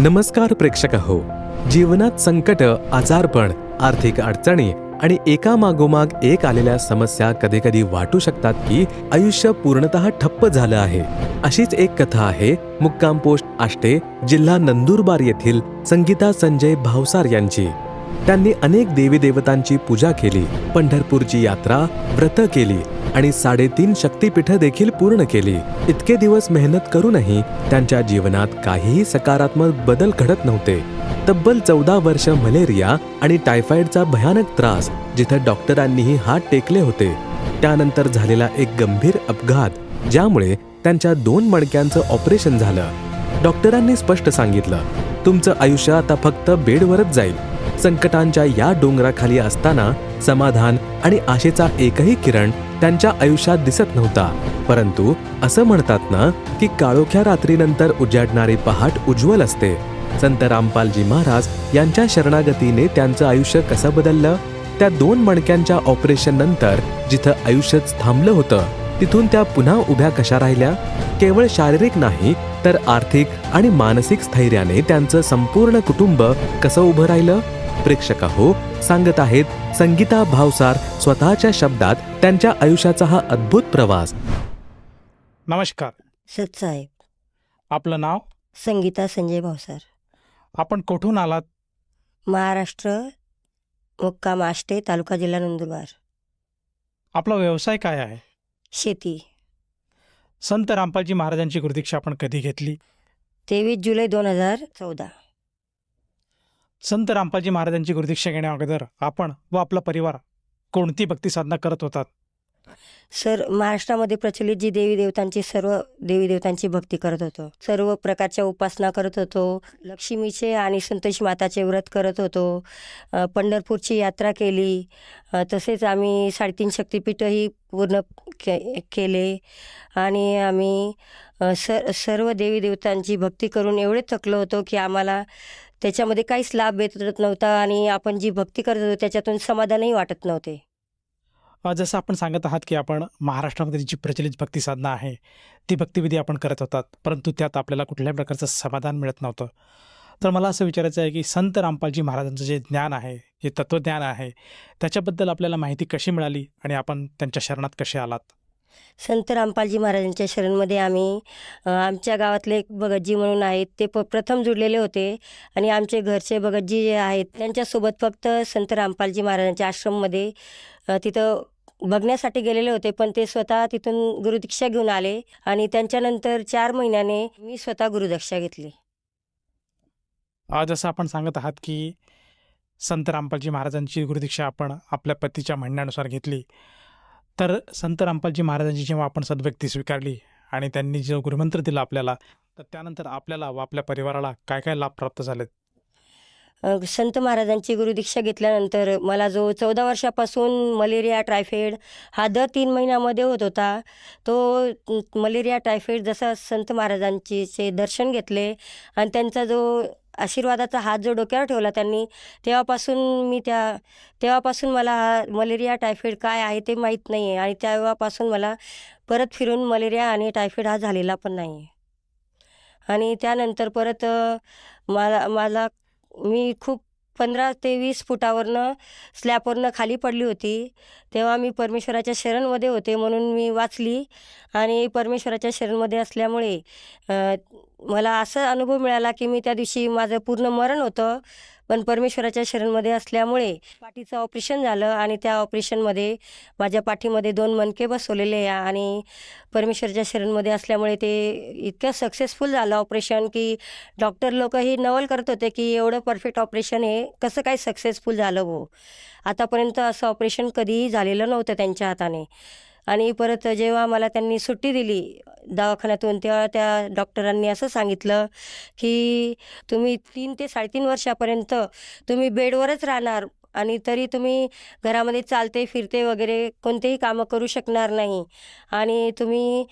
नमस्कार प्रेक्षक हो जीवनात संकट आजारपण आर्थिक अडचणी आणि एकामागोमाग एक आलेल्या समस्या कधी कधी वाटू शकतात की आयुष्य पूर्णतः ठप्प झालं आहे. अशीच एक कथा आहे मुक्काम पोस्ट आष्टे जिल्हा नंदुरबार येथील संगीता संजय भावसार यांची. त्यांनी अनेक देवी देवतांची पूजा केली पंढरपूरची यात्रा व्रत केली आणि साडेतीन शक्तीपीठ देखील पूर्ण केली. इतके दिवस मेहनत करूनही त्यांच्या जीवनात काहीही सकारात्मक बदल घडत नव्हते. तब्बल चौदा वर्ष मलेरिया आणि टायफॉइडचा भयानक त्रास जिथे डॉक्टरांनीही हात टेकले होते. त्यानंतर झालेला एक गंभीर अपघात ज्यामुळे त्यांच्या दोन मणक्यांचं ऑपरेशन झालं. डॉक्टरांनी स्पष्ट सांगितलं तुमचं आयुष्य आता फक्त बेडवरच जाईल. संकटांच्या या डोंगराखाली असताना समाधान आणि आशेचा एकही किरण त्यांच्या आयुष्यात दिसत नव्हता. परंतु असं म्हणतात ना की काळोख्या रात्रीनंतर उजाडणारी पहाट उज्ज्वल असते. संत रामपालजी महाराज यांच्या शरणागतीने त्यांचं आयुष्य कसं बदललं? त्या दोन मणक्यांच्या ऑपरेशन नंतर जिथं आयुष्यच थांबलं होतं तिथून त्या पुन्हा उभ्या कशा राहिल्या? केवळ शारीरिक नाही तर आर्थिक आणि मानसिक स्थैर्याने त्यांचं संपूर्ण कुटुंब कसं उभं राहिलं? प्रेक्षक हो सांगत आहेत संगीता भावसार स्वतःच्या शब्दात त्यांच्या आयुष्याचा हा अद्भुत प्रवास. नमस्कार. सतसाहेब आपलं नाव? संगीता संजय भावसार. आपण कुठून आलात? महाराष्ट्र मुक्काम आष्टे तालुका जिल्हा नंदुरबार. आपला व्यवसाय काय आहे? शेती. संत रामपालजी महाराजांची गुरुदीक्षा आपण कधी घेतली? तेवीस जुलै दोन हजार चौदा. संत रामपालजी महाराजांची गुरुदीक्षा घेण्या अगोदर आपण व आपला परिवार कोणती भक्ती साधना करत होतात? सर महाराष्ट्रामध्ये प्रचलित जी देवी देवतांची सर्व देवी देवतांची भक्ती करत होतो. सर्व प्रकारच्या उपासना करत होतो. लक्ष्मीचे आणि संतोषी माताचे व्रत करत होतो. पंढरपूरची यात्रा केली. तसेच आम्ही साडेतीन शक्तिपीठही पूर्ण के केले. आणि आम्ही सर सर्व देवी देवतांची भक्ती करून एवढे थकलो होतो की आम्हाला त्याच्यामध्ये काहीच लाभ भेटत नव्हता आणि आपण जी भक्ती करत होतो त्याच्यातून समाधानही वाटत नव्हते. जसं आपण सांगत आहात की आपण महाराष्ट्रामध्ये जी प्रचलित भक्ती साधना आहे ती भक्तिविधी आपण करत होतात परंतु त्यात आपल्याला कुठल्याही प्रकारचं समाधान मिळत नव्हतं. तर मला असं विचारायचं आहे की संत रामपालजी महाराजांचं जे ज्ञान आहे जे तत्त्वज्ञान आहे त्याच्याबद्दल आपल्याला माहिती कशी मिळाली आणि आपण त्यांच्या शरणात कसे आलात? संत रामपालजी महाराजांच्या शरणमध्ये आम्ही आमच्या गावातले एक भगतजी म्हणून आहेत ते प प्रथम जुडलेले होते. आणि आमचे घरचे भगतजी जे आहेत त्यांच्यासोबत फक्त संत रामपालजी महाराजांच्या आश्रममध्ये तिथं बघण्यासाठी गेलेले होते. पण ते स्वतः तिथून गुरुदीक्षा घेऊन आले. आणि त्यांच्यानंतर चार महिन्याने मी स्वतः गुरुदीक्षा घेतली. आज जसं आपण सांगत आहात की संत रामपालजी महाराजांची गुरुदीक्षा आपण आपल्या पतीच्या म्हणण्यानुसार घेतली. तर संत रामपालजी महाराजांची जेव्हा आपण सद्व्यक्ती स्वीकारली आणि त्यांनी जो गुरुमंत्र दिला आपल्याला तर त्यानंतर आपल्याला व आपल्या परिवाराला काय काय लाभ प्राप्त झालेत? संत महाराजांची गुरुदीक्षा घेतल्यानंतर मला जो चौदा वर्षापासून मलेरिया टायफॉईड हा दर तीन महिन्यामध्ये होत होता तो मलेरिया टायफॉईड जसा संत महाराजांचे दर्शन घेतले आणि त्यांचा जो आशीर्वादाचा हात जो डोक्यावर ठेवला त्यांनी तेव्हापासून मी त्या तेव्हापासून मला हा मलेरिया टायफॉईड काय आहे ते माहीत नाही आहे आणि तेव्हापासून मला परत फिरून मलेरिया आणि टायफॉईड हा झालेला पण नाही आहे आणि त्यानंतर परत मला मला मी खूप पंधरा ते वीस फुटावरनं स्लॅपवरनं खाली पडली होती. तेव्हा मी परमेश्वराच्या शरणमध्ये होते म्हणून मी वाचली. आणि परमेश्वराच्या शरणमध्ये असल्यामुळे मला असा अनुभव मिळाला की मी त्या दिवशी माझं पूर्ण मरण होतं. पण परमेश्वराच्या शरणमध्ये असल्यामुळे पाठीचं ऑपरेशन झालं आणि त्या ऑपरेशनमध्ये माझ्या पाठीमध्ये दोन मनके बसवलेले आहे आणि परमेश्वराच्या शरणमध्ये असल्यामुळे ते इतकं सक्सेसफुल झालं ऑपरेशन की डॉक्टर लोकही नवल करत होते की एवढं परफेक्ट ऑपरेशन हे कसं काय सक्सेसफुल झालं हो आतापर्यंत असं ऑपरेशन कधीही झालेलं नव्हतं त्यांच्या हाताने. आणि परत जेव्हा मला त्यांनी सुट्टी दिली दवाखान्यातून तेव्हा त्या डॉक्टरांनी असं सांगितलं की तुम्ही तीन ते साडेतीन वर्षापर्यंत तुम्ही बेडवरच राहणार आणि तरी तुम्ही घरामध्ये चालते फिरते वगैरे कोणतेही कामं करू शकणार नाही. आणि तुम्ही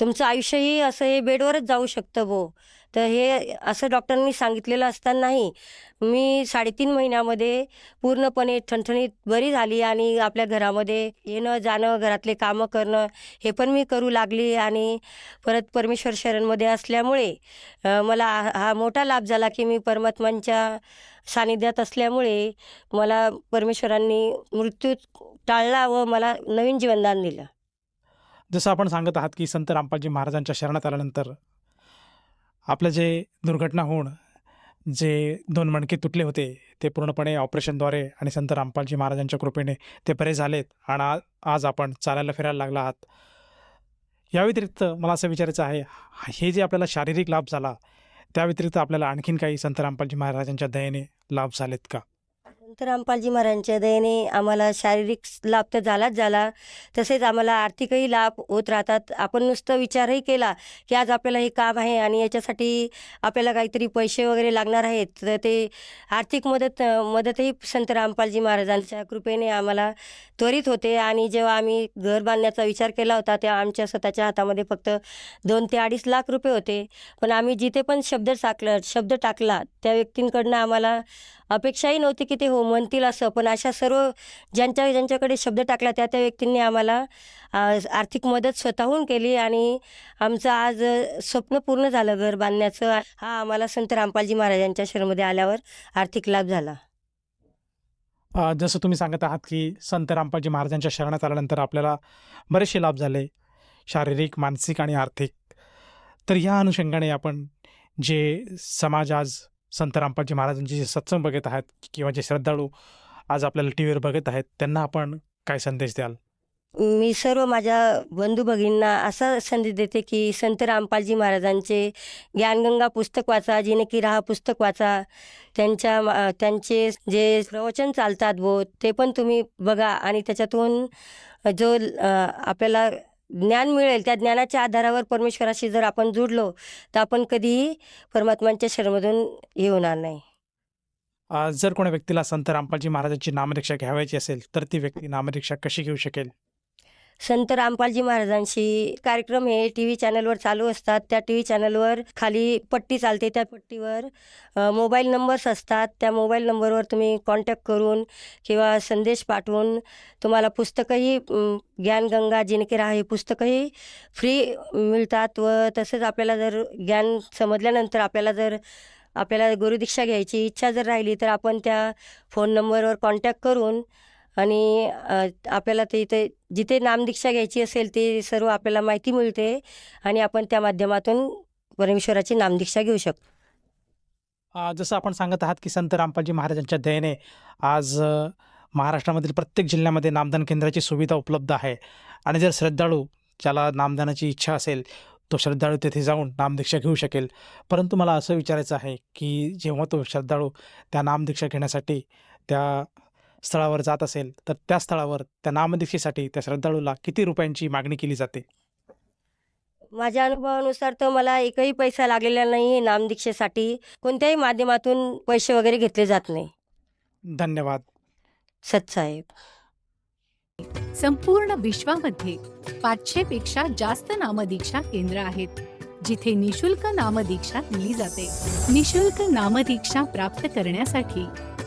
तुमचं आयुष्यही असं हे बेडवरच जाऊ शकतं भो. तर हे असं डॉक्टरांनी सांगितलेलं असतानाही मी साडेतीन महिन्यामध्ये पूर्णपणे ठणठणीत बरी झाली आणि आपल्या घरामध्ये येणं जाणं घरातले कामं करणं हे पण मी करू लागली आणि परत परमेश्वर शरणमध्ये असल्यामुळे मला हा हा मोठा लाभ झाला की मी परमात्मांच्या सानिध्यात असल्यामुळे मला परमेश्वरांनी मृत्यू टाळला व मला नवीन जीवनदान दिलं. जसं आपण सांगत आहात की संत रामपालजी महाराजांच्या शरणात आल्यानंतर आपलं जे दुर्घटना होऊन जे दोन मणके तुटले होते ते पूर्णपणे ऑपरेशनद्वारे आणि संत रामपालजी महाराजांच्या कृपेने ते बरे झालेत आणि आज आपण चालायला फिरायला लागला आहात. या व्यतिरिक्त मला असं विचारायचं आहे हे जे आपल्याला शारीरिक लाभ झाला त्या व्यतिरिक्त आपल्याला आणखीन काही संत रामपालजी महाराजांच्या दयेने लाभ झालेत का? संत रामपालजी महाराजांच्या दयेने आम्हाला शारीरिक लाभ तर झालाच झाला. तसेच आम्हाला आर्थिकही लाभ होत राहतात. आपण नुसतं विचारही केला की आज आपल्याला हे काम आहे आणि याच्यासाठी आपल्याला काहीतरी पैसे वगैरे लागणार आहेत. तर ते आर्थिक मदत मदतही संत रामपालजी महाराजांच्या कृपेने आम्हाला त्वरित होते. आणि जेव्हा आम्ही घर बांधण्याचा विचार केला होता तेव्हा आमच्या स्वतःच्या हातामध्ये फक्त दोन ते अडीच लाख रुपये होते. पण आम्ही जिथे पण शब्द टाकलं शब्द टाकला त्या व्यक्तींकडनं आम्हाला अपेक्षाही नव्हती की ते हो म्हणतील असं. पण अशा सर्व ज्यांच्या ज्यांच्याकडे शब्द टाकला त्या त्या व्यक्तींनी आम्हाला आर्थिक मदत स्वतःहून केली आणि आमचं आज स्वप्न पूर्ण झालं घर बांधण्याचं. हा आम्हाला संत रामपालजी महाराजांच्या शहरमध्ये आल्यावर आर्थिक लाभ झाला. जसं तुम्ही सांगत आहात की संत रामपालजी महाराजांच्या शरणात आल्यानंतर आपल्याला बरेचसे लाभ झाले शारीरिक मानसिक आणि आर्थिक. तर या अनुषंगाने आपण जे समाज आज संत रामपालजी महाराजांचे जे सत्संग बघत आहेत किंवा जे श्रद्धाळू आज आपल्याला टी व्हीवर बघत आहेत त्यांना आपण काय संदेश द्याल? मी सर्व माझ्या बंधू भगिनींना असा संदेश देते की संत रामपालजी महाराजांचे ज्ञानगंगा पुस्तक वाचा जिने की राहा पुस्तक वाचा. त्यांच्या त्यांचे जे प्रवचन चालतात बो ते पण तुम्ही बघा आणि त्याच्यातून जो आपल्याला ज्ञान मिळेल त्या ज्ञानाच्या आधारावर परमेश्वराशी जर आपण जुडलो तर आपण कधीही परमात्मांच्या शरणमधून हे होणार नाही. जर कोणा व्यक्तीला संत रामपालजी महाराजांची नामदीक्षा घ्यावायची असेल तर ती व्यक्ती नामदीक्षा कशी घेऊ शकेल? संत रामपालजी महाराजांशी कार्यक्रम हे टी व्ही चॅनलवर चालू असतात. त्या टी व्ही चॅनलवर खाली पट्टी चालते. त्या पट्टीवर मोबाईल नंबर्स असतात. त्या मोबाईल नंबरवर तुम्ही कॉन्टॅक्ट करून किंवा संदेश पाठवून तुम्हाला पुस्तकंही ज्ञानगंगा जिनके राहा हे पुस्तकंही फ्री मिळतात व तसेच आपल्याला जर ज्ञान समजल्यानंतर आपल्याला जर आपल्याला गुरुदीक्षा घ्यायची इच्छा जर राहिली तर आपण त्या फोन नंबरवर कॉन्टॅक्ट करून आणि आपल्याला ते इथे जिथे नामदीक्षा घ्यायची असेल ते सर्व आपल्याला माहिती मिळते आणि आपण त्या माध्यमातून परमेश्वराची नामदीक्षा घेऊ शकतो. जसं आपण सांगत आहात की संत रामपालजी महाराजांच्या दयेने आज महाराष्ट्रामधील प्रत्येक जिल्ह्यामध्ये नामदान केंद्राची सुविधा उपलब्ध आहे. आणि जर श्रद्धाळू ज्याला नामदानाची इच्छा असेल तो श्रद्धाळू तेथे जाऊन नामदीक्षा घेऊ शकेल. परंतु मला असं विचारायचं आहे की जेव्हा तो श्रद्धाळू त्या नामदीक्षा घेण्यासाठी त्या स्थळावर जात असेल तर त्या स्थळावर त्या नामदीक्षेसाठी त्या श्रद्धाळूला किती रुपयांची मागणी केली जाते? माझ्या अनुभवानुसार तर मला एकही पैसा लागलेला नाही नामदीक्षेसाठी. कोणत्याही माध्यमातून पैसे वगैरे घेतले जात नाही. धन्यवाद. सत्साहेब संपूर्ण विश्वामध्ये पाचशे पेक्षा जास्त नामदीक्षा केंद्र आहेत जिथे निशुल्क नामदीक्षा दिली जाते. निशुल्क नामदीक्षा प्राप्त करण्यासाठी